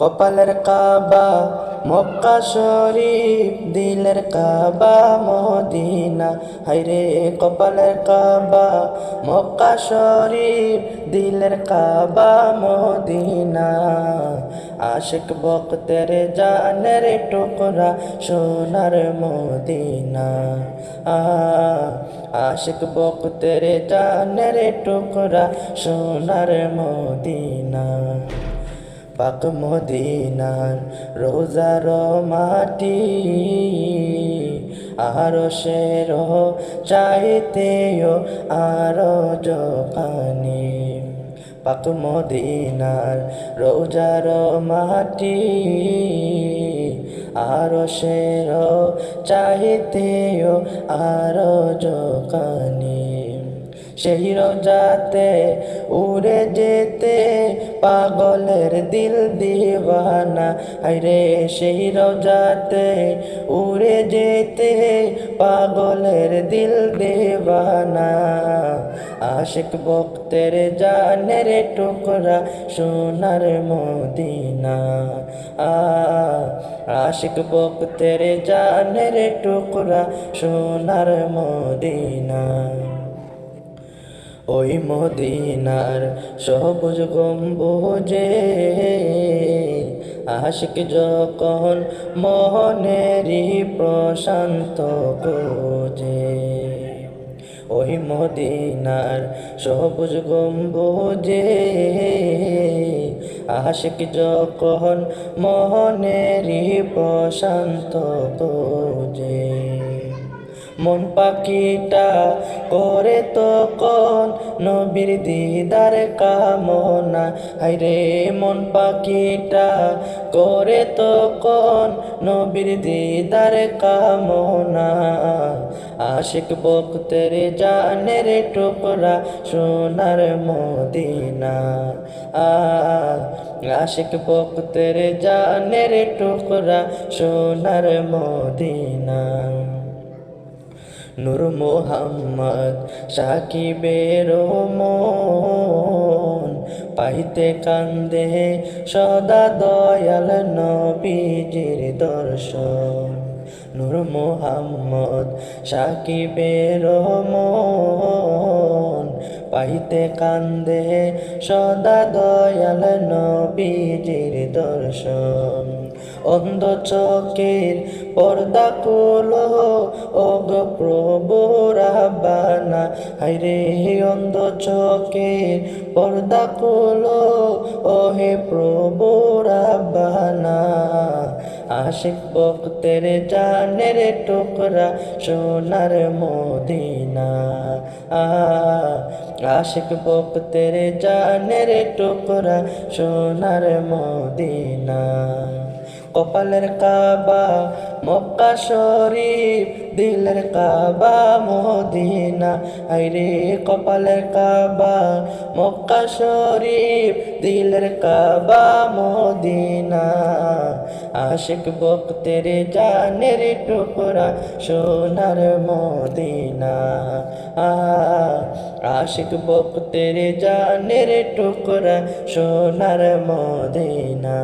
কপালের কাবা, মক্কা শরীফ, দিলের কাবা, মদিনা। হাইরে কপালের কাবা, মক্কা শরীফ, দিলের কাবা, মদিনা। আশিক বক্তের জানের টুকরা সোনার মদিনা। আশিক বক্তের জানের টুকরা সোনার মদিনা। পাক মদিনার রোজার মাটি, আরও শের চাইতেও আরও জোকানি পাক মদিনার রোজার মাটি, আরও শের চাইতেও আরও জোকানি সেই রোজাতে উড়ে যেতে পাগলের দিল দিওয়ানা। হাইরে সেই রোজাতে উড়ে যেতে পাগলের দিল দেওয়ানা। আশিক বক্তের জানের টুকরা সোনার মদিনা। আশিক বক্তের জানের টুকরা সোনার মদিনা। ওই মদিনার সবুজ গম্বুজে আশিক যখন মনেরই প্রশান্ত গোজে ওই মদিনার সবুজ গম্বুজে আশিক যখন মনেরই প্রশান্ত গোজে মন পাখিটা করে তখন নবীর দিদার কামনা। হাইরে মন পাখিটা করে তখন নবীর দিদার কামনা। আশিক বক্তের জানের টুকরা সোনার মদিনা। আশিক বক্তের জানের টুকরা সোনার মদিনা। নূর মোহাম্মদ সাকিবের মন। পাইতে কান্দে সদা দয়াল নবীজির দর্শন। নূর মোহাম্মদ সাকিবের মন। পাইতে কান্দে সদা দয়াল নবীজির দর্শন। অন্ধ চোখের পর্দা কুলো ওগ প্রভু রাবানা হাইরে অন্ধ চোখের পর্দা কুলো ও হে প্রভু রাবানা আশিক বক্তের জানের টুকরা সোনার মদিনা। আশিক বক্তের জানের টুকরা সোনার মদিনা। কপালের কাবা, মক্কা শরীফ, দিলের কাবা, মদিনা। আইরে কপালের কাবা, মক্কা শরীফ, দিলের কাবা, মদিনা। আশিক বক্তের জানের টুকরা সোনার মদিনা। আশিক বক্তের জানের টুকরা সোনার মদিনা।